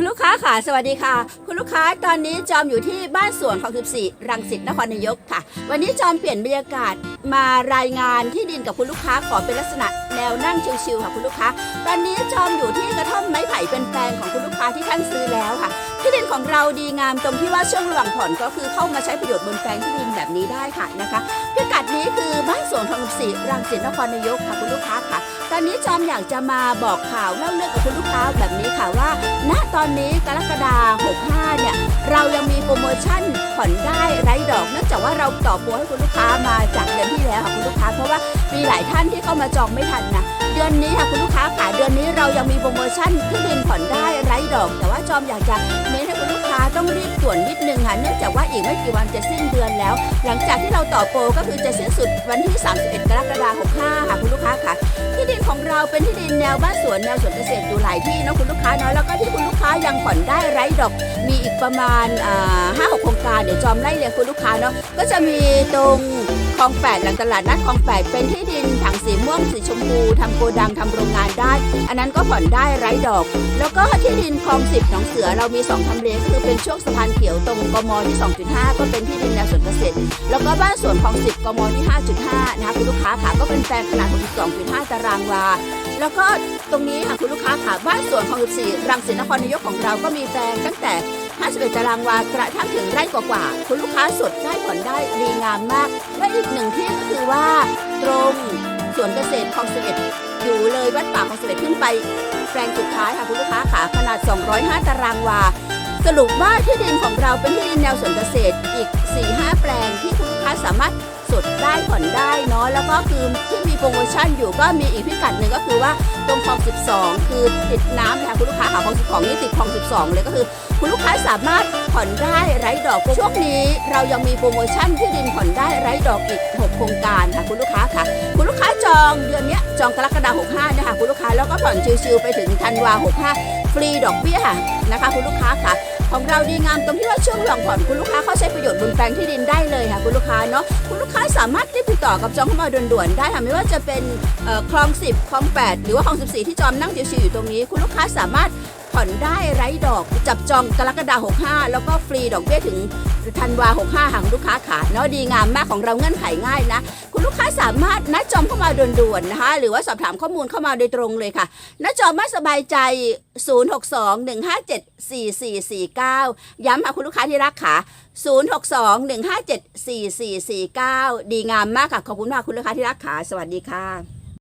คุณลูกค้าค่ะ สวัสดีค่ะ คุณลูกค้าตอนนี้จอมอยู่ที่บ้านสวนของ14รังสิตนครนายกค่ะ วันนี้จอมเปลี่ยนบรรยากาศมารายงานที่ดินกับคุณลูกค้าขอเป็นลักษณะแนวนั่งชิวๆค่ะคุณลูกค้า ตอนนี้จอมอยู่ที่กระท่อมไม้ไผ่เป็นแปลงของคุณลูกค้าที่ท่านซื้อแล้วค่ะ ที่ดินของเราดีงามตรงที่ว่าช่วงระหว่างผ่อนก็คือเข้ามาใช้ประโยชน์บนแปลงที่ดินแบบนี้ได้ค่ะนะคะ นี้คือบ้านสวนทองศรีรังสิตนครนายกค่ะคุณลูกค้าค่ะ ตอนนี้จอมอยากจะมาบอกข่าวเล่าเรื่องกับคุณลูกค้าแบบนี้ค่ะว่า ณตอนนี้กรกฎาคม65 เนี่ย เรายังมีโปรโมชั่นผ่อนได้ไร้ดอกเนื่องจากว่าเราต่อโปรให้คุณลูกค้ามาจากเดือนที่แล้วค่ะคุณลูกค้าเพราะว่ามีหลายท่านที่เข้ามาจองไม่ทันนะ ดือนนี้ค่ะคุณลูกค้าค่ะเดือนนี้เรายังมีโปรโมชั่นที่ดินผ่อนได้ไร้ดอก แต่ว่าจอมอยากจะเน้นให้คุณลูกค้าต้องรีบด่วนนิดนึงค่ะเนื่องจากว่าอีกไม่กี่วันจะสิ้นเดือนแล้ว หลังจากที่เราต่อโปรก็คือจะสิ้นสุดวันที่ 31 กรกฎาคม65ค่ะคุณลูกค้าค่ะที่ดินของเราเป็นที่ดินแนวบ้านสวนแนวสวนเกษตรอยู่หลายที่เนาะคุณลูกค้าเนาะแล้วก็ที่คุณลูกค้ายังผ่อนได้ไร้ดอก มีอีกประมาณห้าหกโครงการเดี๋ยวจอมไล่เรียงคุณลูกค้าเนาะก็จะมีตรง คลองแปดหลังตลาดนัดคลองแปดเป็นที่ดินถังสีม่วงสีชมพูทำโกดังทำโรงงานได้ อันนั้นก็ผ่อนได้ไร้ดอก แล้วก็ที่ดินคลองสิบหนองเสือเรามีสองทำเลก็คือเป็นช่วงสะพานเขียวตรงกมที่ 2.5 ก็เป็นที่ดินแนวสวนเกษตร แล้วก็บ้านสวนคลองสิบกมที่ 5.5 นะคะคุณลูกค้าค่ะก็เป็นแปลงขนาด 62.5 ตารางวา แล้วก็ตรงนี้ค่ะคุณลูกค้าค่ะบ้านสวนคลอง14รังสิตนครนายกของเราก็มีแปลงตั้งแต่ 51ตารางวากระทั่งถึงไร่กว่าๆคุณลูกค้าสดได้ผ่อนได้ดีงามมาก และอีกหนึ่งที่ก็คือว่า ตรงสวนเกษตรคลอง11อยู่เลยวัดป่าคลอง11ขึ้นไปแปลงสุดท้ายค่ะคุณลูกค้าขาขนาด 205 ตารางวา สรุปว่าที่ดินของเราเป็นที่ดินแนวสวนเกษตรอีก 4-5แที่คุณลูกค้าสามารถสดได้ผ่อนได้เนาะแล้วก็คือที่มีโปรโมชั่นอยู่ก็มีอีกพิกัดหนึ่งก็คือว่าตรงคลอง 12 คือติดน้ำนะคะคุณลูกค้าค่ะคลอง12นี่ติดคลอง 12 เลยก็คือ คุณลูกค้าสามารถผ่อนได้ไร้ดอกช่วงนี้ เรายังมีโปรโมชั่นที่ดินผ่อนได้ไร้ดอกอีก 6 โครงการค่ะคุณลูกค้าค่ะ คุณลูกค้าจองเดือนนี้จองกรกฎาคม65นะคะ ผ่อนชิวๆไปถึงธันวา65 ฟรีดอกเบี้ยค่ะนะคะ คุณลูกค้าค่ะของเราดีงามตรงที่ว่าช่วงหลังผ่อนคุณลูกค้าเข้าใช้ประโยชน์บนแปลงที่ดินได้เลยค่ะคุณลูกค้าเนาะคุณลูกค้าสามารถติดต่อกับจองเข้ามาด่วนๆได้ค่ะไม่ว่าจะเป็นคลอง 10คลอง 8 หรือว่าคลอง 14 ที่จอมนั่งชิวๆอยู่ตรงนี้ คุณลูกค้าสามารถ ผ่อนได้ไร้ดอกจับจองกรกฎาคม65 แล้วก็ฟรีดอกเบี้ยถึงธันวา65ค่ะคุณลูกค้าค่ะเนาะดีงามมากของเราเงื่อนไขง่ายนะ คุณลูกค้าสามารถนัดจองเข้ามาด่วนๆนะคะ หรือว่าสอบถามข้อมูลเข้ามาโดยตรงเลยค่ะนัดจองม่สบายใจ 062-157-4449 ย้ำค่ะคุณลูกค้าที่รักค่ะ062-157-4449 ดีงามมากค่ะ ขอบคุณมากคุณลูกค้าที่รักค่ะ สวัสดีค่ะ